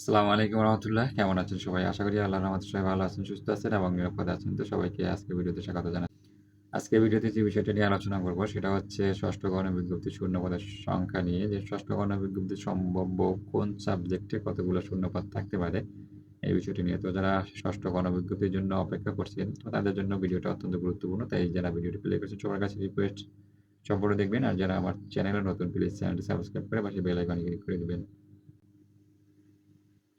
আসসালামু আলাইকুম রহমতুল্লাহ। কেমন আছেন সবাই? আশা করি আল্লাহ রহমতে সবাই ভালো আছেন, সুস্থ আছেন এবং নিরাপদে আছেন। তো সবাইকে আজকে ভিডিওতে স্বাগত জানাই। আজকে ভিডিওতে যে বিষয়টা নিয়ে আলোচনা করব সেটা হচ্ছে ষষ্ঠ গণবিজ্ঞপ্তি শূন্যপদের সংখ্যা নিয়ে যে ষষ্ঠ গণবিজ্ঞপ্তি সম্ভাব্য কোন সাবজেক্টে কতগুলো শূন্যপদ থাকতে পারে এই বিষয়টি নিয়ে। তো যারা ষষ্ঠ গণবিজ্ঞপ্তির জন্য অপেক্ষা করছেন তো তাদের জন্য ভিডিওটা অত্যন্ত গুরুত্বপূর্ণ। তাই যারা ভিডিওটি প্লে করছেন সবার কাছে রিকোয়েস্ট সম্পূর্ণ দেখবেন। আর যারা আমার চ্যানেলে নতুন প্লিজ চ্যানেলটি সাবস্ক্রাইব করে পাশে বেল আইকনে ক্লিক করে দিবেন।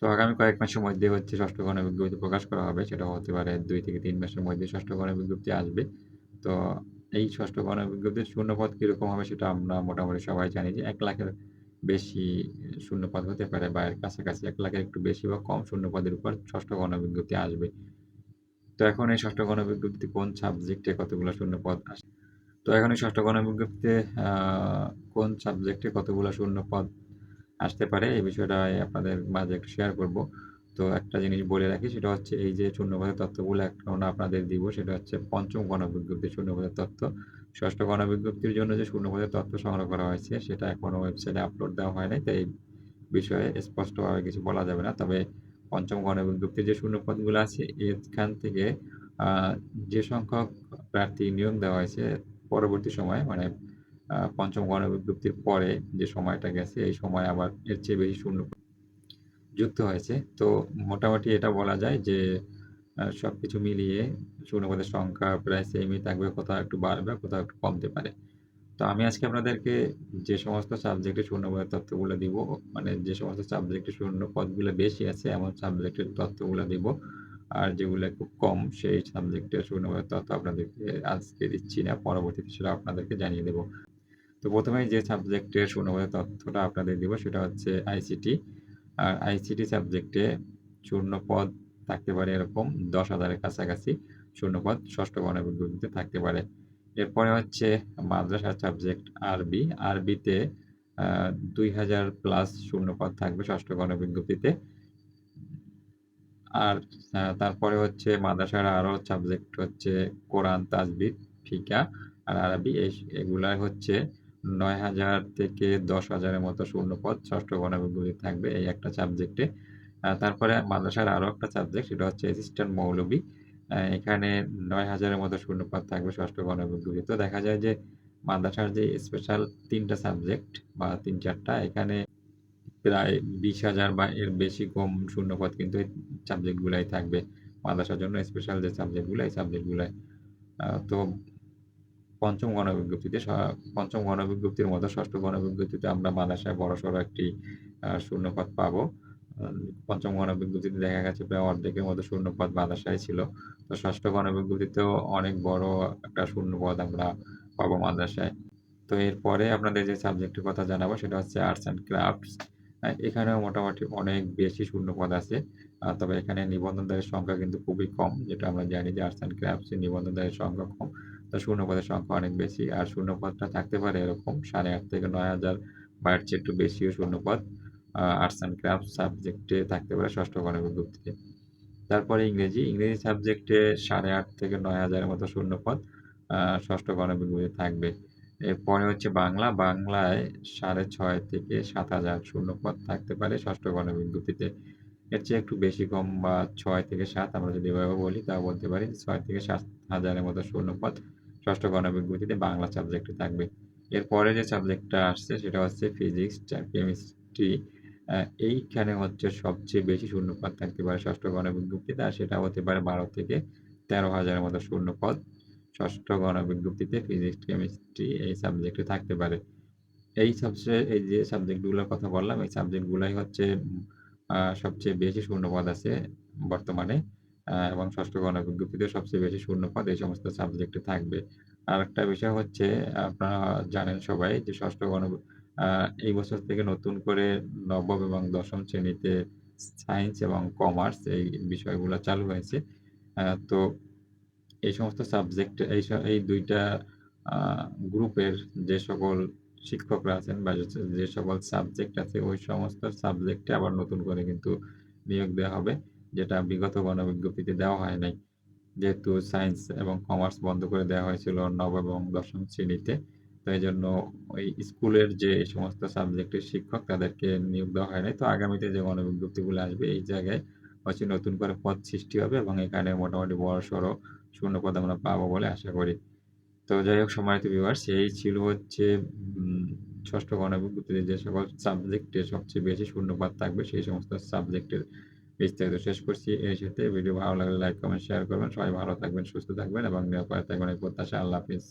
তো আগামী কয়েক মাসের মধ্যে হচ্ছে ষষ্ঠ গণ বিজ্ঞপ্তি প্রকাশ করা হবে। সেটা হতে পারে দুই থেকে তিন মাসের মধ্যে ষষ্ঠ গণ বিজ্ঞপ্তি আসবে। তো এই ষষ্ঠ গণবিজ্ঞপ্তির শূন্যপদ কীরকম হবে সেটা আমরা মোটামুটি সবাই জানি যে এক লাখের বেশি শূন্যপদ হতে পারে বা এর কাছাকাছি এক লাখের একটু বেশি বা কম শূন্যপদের উপর ষষ্ঠ গণ বিজ্ঞপ্তি আসবে। তো এখন এই ষষ্ঠ গণ বিজ্ঞপ্তি কোন সাবজেক্টে কতগুলো শূন্যপদ আসে? তো এখন এই ষষ্ঠ গণবিজ্ঞপ্তিতে আ কোন সাবজেক্টে কতগুলো শূন্যপদ আসতে পারে, এই বিষয়টাই আপনাদের মাঝে একটু শেয়ার করব। তো একটা জিনিস বলে রাখি, সেটা হচ্ছে এই যে শূন্যপদের তথ্যগুলো এখন আপনাদের দিব, সেটা হচ্ছে পঞ্চম গণবিজ্ঞপ্তির শূন্যপদের তত্ত্ব ষষ্ঠ গণবিজ্ঞপ্তির জন্য যে শূন্যপদের তত্ত্ব সংগ্রহ করা হয়েছে, সেটা এখনও ওয়েবসাইটে আপলোড দেওয়া হয় নাই। তাই এই বিষয়ে স্পষ্টভাবে কিছু বলা যাবে না। তবে পঞ্চম গণবিজ্ঞপ্তির যে শূন্যপদগুলো আছে, এখান থেকে যে সংখ্যক প্রার্থী নিয়োগ দেওয়া হয়েছে, পরবর্তী সময়ে মানে পঞ্চম গণবিজ্ঞপ্তির পরে যে সময়টা গেছে এই সময় আবার এর চেয়ে বেশি শূন্য যুক্ত হয়েছে। তো মোটামুটি এটা বলা যায় যে সব কিছু মিলিয়ে শূন্যপদের সংখ্যা প্রায় সেমই থাকবে। কোথাও একটু বাড়বে, কোথাও একটু কমতে পারে। তো আমি আজকে আপনাদেরকে যে সমস্ত সাবজেক্টে শূন্যপদের তথ্যগুলো দিব, মানে যে সমস্ত সাবজেক্টে শূন্যপদগুলো বেশি আছে এমন সাবজেক্টের তথ্যগুলো দিব। আর যেগুলো খুব কম সেই সাবজেক্টের শূন্যপদের তথ্য আপনাদেরকে আজকে দিচ্ছি না। পরবর্তীতে সেটা আপনাদেরকে জানিয়ে দেব। তো ১ম এই যে সাবজেক্টের শূন্যপদের তথ্যটা আপনাদের দিব সেটা হচ্ছে আইসিটি। আর আইসিটি সাবজেক্টে শূন্যপদ থাকতে পারে এরকম দশ হাজারের কাছাকাছি শূন্যপদ ষষ্ঠ গণবিজ্ঞপ্তিতে থাকতে পারে। এরপরে হচ্ছে মাদ্রাসা সাবজেক্ট আরবি। আরবিতে দুই হাজার প্লাস শূন্যপদ থাকবে ষষ্ঠ গণবিজ্ঞপ্তিতে। আর তারপরে হচ্ছে মাদ্রাসার আরও সাবজেক্ট হচ্ছে কোরআন, তাজবিদ, ফিকা আর আরবি এগুলাই হচ্ছে ৯,০০০ থেকে ১০,০০০ এর মতো শূন্যপদ ষষ্ঠ গণবিজ্ঞপ্তিতে থাকবে এই একটা সাবজেক্টে। তারপরে মাদ্রাসার আরও একটা সাবজেক্ট সেটা হচ্ছে অ্যাসিস্ট্যান্ট মৌলবি। এখানে ৯,০০০ এর মতো শূন্যপদ থাকবে ষষ্ঠ গণবিজ্ঞপ্তিতে। তো দেখা যায় যে মাদ্রাসার যে স্পেশাল ৩ টা সাবজেক্ট বা তিন চারটা এখানে প্রায় ২০,০০০ বা এর বেশি কম শূন্যপদ কিন্তু এই সাবজেক্টগুলাই থাকবে। মাদ্রাসার জন্য স্পেশাল যে সাবজেক্টগুলো এই সাবজেক্টগুলাই। তো পঞ্চম গণবিজ্ঞপ্তিতে পঞ্চম গণবিজ্ঞপ্তির মতো ষষ্ঠ গণবিজ্ঞপ্তিতে আমরা মাদ্রাসায় বড়সড় একটি শূন্যপদ পাবো। পঞ্চম গণবিজ্ঞপ্তিতে দেখা গেছে প্রায় অর্ধেকের মতো শূন্যপদ মাদ্রাসায় ছিল। তো ষষ্ঠ গণবিজ্ঞপ্তিতেও অনেক বড় একটা শূন্যপদ আমরা পাবো মাদ্রাসায়। তো এরপরে আপনাদের যে সাবজেক্টের কথা জানাব সেটা হচ্ছে আর্টস অ্যান্ড ক্রাফটস। এখানেও মোটামুটি অনেক বেশি শূন্যপদ আছে। তবে এখানে নিবন্ধনধারীর সংখ্যা কিন্তু খুবই কম। যেটা আমরা জানি যে আর্টস অ্যান্ড ক্রাফটস এর নিবন্ধনধারীর সংখ্যা কম। তো শূন্যপদের সংখ্যা অনেক বেশি। আর শূন্যপদটা থাকতে পারে এরকম সাড়ে আট থেকে ৯,০০০ বা এর চেয়ে একটু বেশিও শূন্যপদ আর্টস অ্যান্ড ক্রাফটস সাবজেক্টে থাকতে পারে ষষ্ঠ গণবিজ্ঞপ্তিতে। তারপরে ইংরেজি, ইংরেজি সাবজেক্টে সাড়ে আট থেকে নয় হাজারের মতো শূন্যপদ ষষ্ঠ গণবিজ্ঞপ্তিতে থাকবে। এরপরে হচ্ছে বাংলা, বাংলায় সাড়ে ছয় থেকে ৭,০০০ শূন্যপদ থাকতে পারে ষষ্ঠ গণবিজ্ঞপ্তিতে। এর চেয়ে একটু বেশি কম বা ছয় থেকে সাত আমরা যদি এভাবে বলি তাও বলতে পারি ছয় থেকে সাত হাজারের মতো শূন্যপদ ষষ্ঠ গণবিজ্ঞপ্তিতে বাংলা সাবজেক্টে থাকবে। এরপরে যে সাবজেক্টটা আসছে সেটা হচ্ছে ফিজিক্স কেমিস্ট্রি। এইখানে হচ্ছে সবচেয়ে বেশি শূন্যপদ থাকতে পারে ষষ্ঠ গণবিজ্ঞপ্তিতে আর সেটা হতে পারে ১২ থেকে তেরো হাজারের মতো শূন্যপদ ষষ্ঠ গণবিজ্ঞপ্তিতে ফিজিক্স, কেমিস্ট্রি এই সাবজেক্টে থাকতে পারে। এই সবচেয়ে এই যে সাবজেক্টগুলোর কথা বললাম এই সাবজেক্টগুলাই হচ্ছে সবচেয়ে বেশি শূন্যপদ আছে বর্তমানে। এবং ষষ্ঠ গণবিজ্ঞপ্তিতে সবচেয়ে বেশি শূন্যপদ এই সমস্ত সাবজেক্টে থাকবে। আরেকটা বিষয় হচ্ছে, আপনারা জানেন সবাই যে ষষ্ঠ গণ এই বছর থেকে নতুন করে নবম এবং দশম শ্রেণীতে সায়েন্স এবং কমার্স এই বিষয়গুলো চালু হয়েছে। তো এই সমস্ত সাবজেক্ট এই এই ২ টা গ্রুপের যে সকল শিক্ষকরা আছেন বা যে সকল সাবজেক্ট আছে, ওই সমস্ত সাবজেক্টে আবার নতুন করে কিন্তু নিয়োগ দেওয়া হবে। যেটা বিগত গণবিজ্ঞপ্তিতে দেওয়া হয় নাই। যেহেতু সায়েন্স এবং কমার্স বন্ধ করে দেওয়া হয়েছিল নবম এবং দশম শ্রেণীতে। তো এইজন্য ওই স্কুলের যে সমস্ত সাবজেক্টের শিক্ষক তাদেরকে নিয়োগ দেওয়া হয় নাই। তো আগামীতে যে গণবিজ্ঞপ্তিগুলো আসবে, এই জায়গায় হচ্ছে নতুন করে পদ সৃষ্টি হবে এবং এখানে মোটামুটি বড় সড়ো শূন্য শূন্যপদ আমরা পাবো বলে আশা করি। তো যাই হোক, সম্মানিত ভিউয়ার্স এই ছিল হচ্ছে ষষ্ঠ ৬ষ্ঠ গণবিজ্ঞপ্তিতে যে সকল সাবজেক্টে সবচেয়ে বেশি শূন্যপদ থাকবে, সেই সমস্ত সাবজেক্টের বিস্তারিত শেষ করছি। এর সাথে ভিডিও ভালো লাগলে লাইক, কমেন্ট, শেয়ার করবেন। সবাই ভালো থাকবেন, সুস্থ থাকবেন এবং নিরাপদে থাকবেন এই প্রত্যাশা আল্লাহ হাফেজ।